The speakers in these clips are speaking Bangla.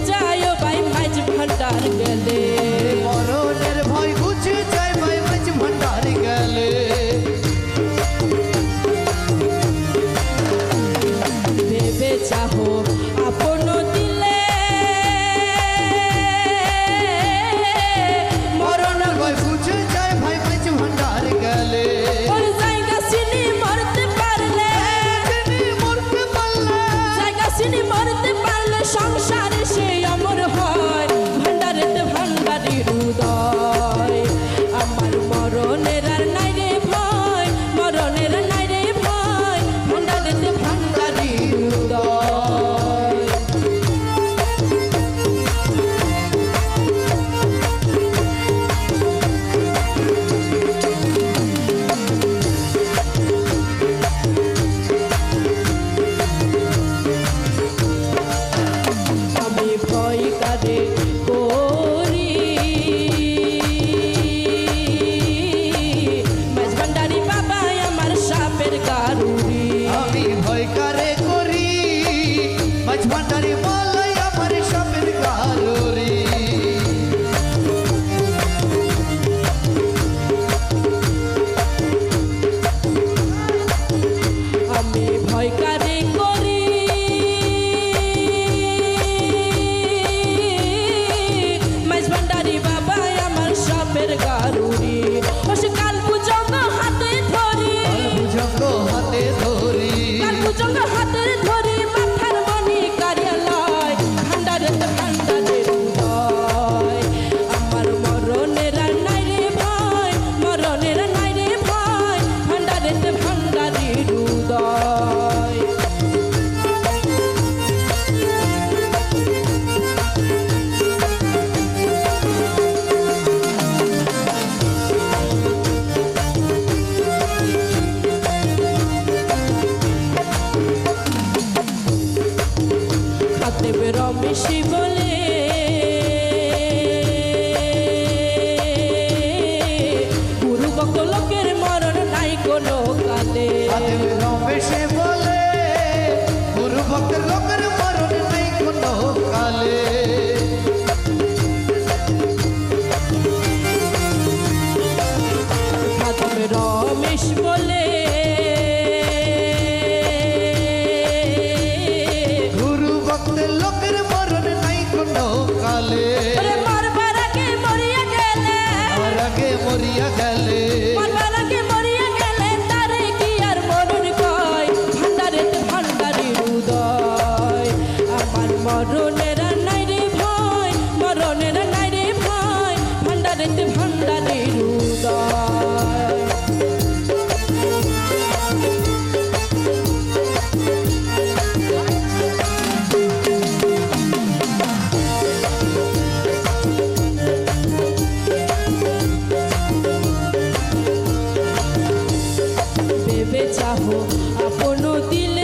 যায় ভাই মাছ ভান্ডার গেলে সে বলে গুরু ভক্তের লোকের দিবে চাহ আপন দিলে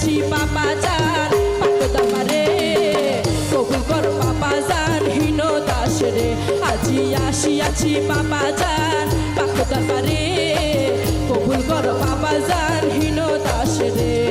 চিপা বাজার পাকদামারে কবুকর বাবাজার হীন দাসরে আজি আসিয়াছি বাবাজার পাকদামারে কবুলকর বাবাজার হীন দাসরে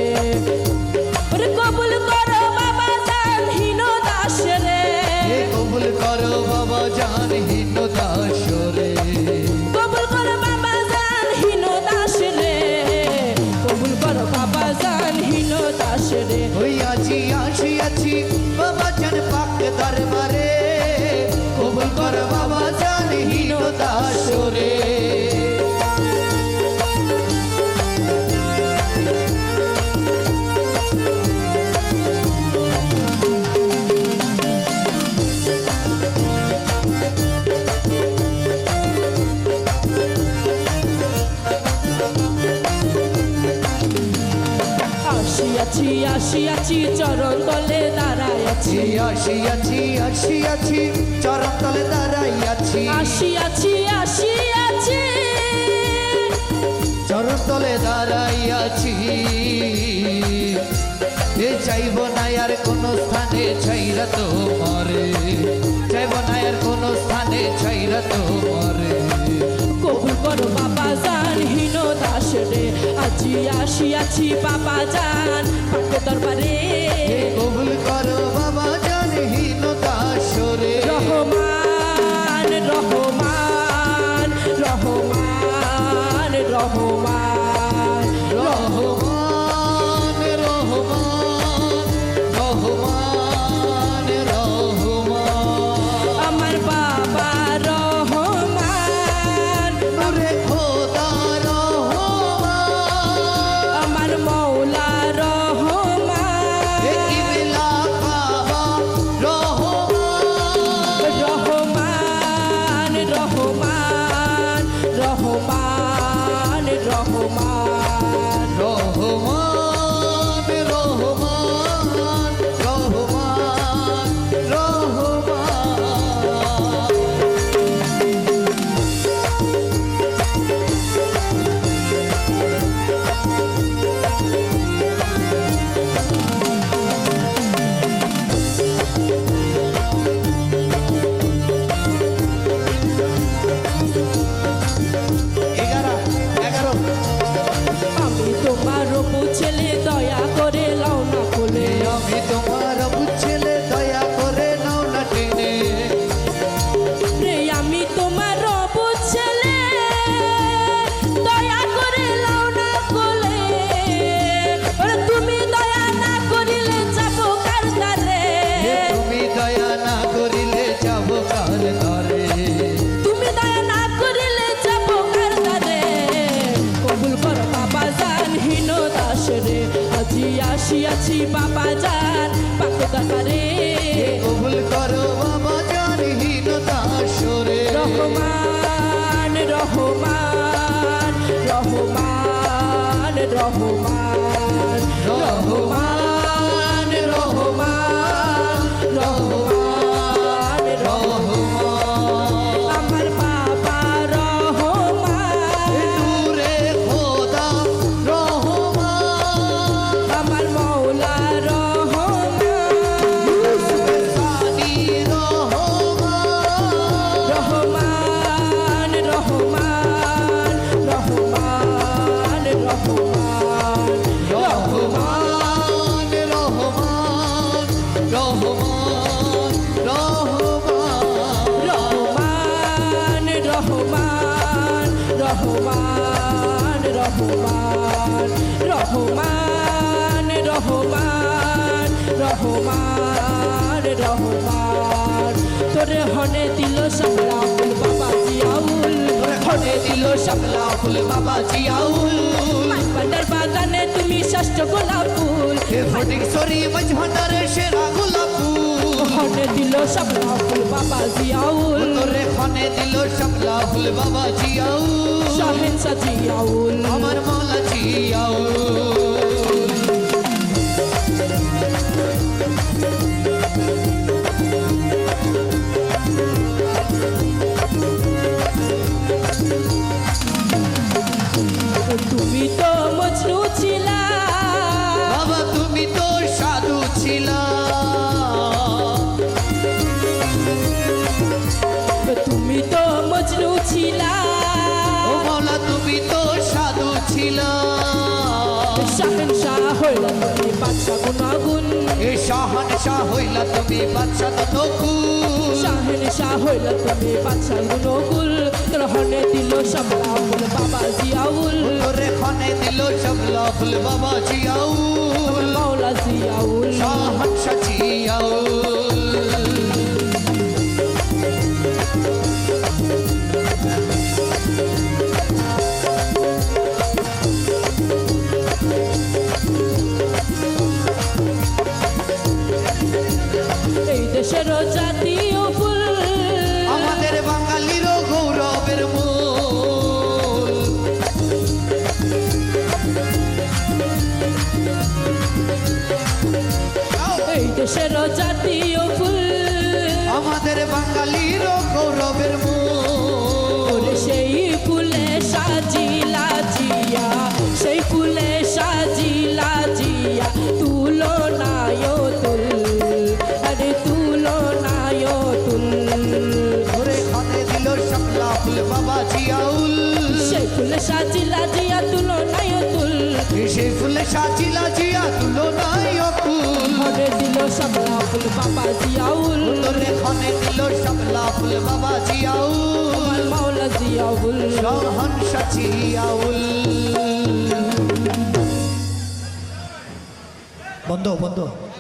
দাঁড়াইয়াছি আসিয়াছি আসিয়াছি চরণ তলে দাঁড়াইয়াছি আসিয়াছি আসিয়াছি চরণ তলে দাঁড়াইয়াছি এ চাইব না আর কোন স্থানে ছাইরা তো মরে। চাইব না আর কোন স্থানে ছাইরা তো মরে। কবুল কর বাবা জান হীন দাস রে। আজি আসিয়াছি বাবা জান। পাক দরবারে আসিয়াছি বাবা যার পাক দরবারে কবুল করো বাবা যার হীনতা সরে রহমান রহমান রহমান রহমান রহমান। রহমান রহমান রহমান রহমান রহমান রহমান রহমান। তোরে হনে দিল সামলা ফুল বাবা জিয়াউল, তোরে হনে দিল সামলা ফুল বাবা জিয়াউল। বান্দার বাগানে তুমি ষষ্ঠ গোলাপ ফুল। ফটিক সরি মজভান্ডারে সেরা গোলাপ হনে দিল সামলা ফুল বাবা জিয়াউল। তোরে খনে দিল শাপলা ফুল বাবা জিয়াউ শাহেন সাজিয়াউল। আমার মালা জিয়াউ শাহান শাহ হইলা তুমি বাদশা নকুল। শাহেন শাহ হইলা তুমি বাদশা নকুল। রহনে দিল সবলা ফুল বাবা জিয়াউল। রেখনে খানে দিল সবলা ফুল বাবা জিয়াউল। মাওলা জিয়াউল। শাহান শাহ জিয়াউল। দেশের জাতীয় ফুল। আমাদের বাঙালির গৌরবের মূল। সেই ফুলে সাজিলা জিয়া সেই ফুলে সাজিলা জিয়া তুলো নায় তুল আরে তুলো নায় তুল ধরে খানে দিল শাপলা ফুল বাবা জিয়াউল। সেই ফুলে সাজিলা জিয়া তুলো নায় তুল সেই ফুলে সাজিলা জিয়া তুলো ঘরে সবলা ফুল বাবা জিয়াউল। তোরে খানে দিল শাপলা ফুল বাবা জিয়াউল। মাওলা জিয়াউল। সাজিয়াউল বন্ধ বন্ধ।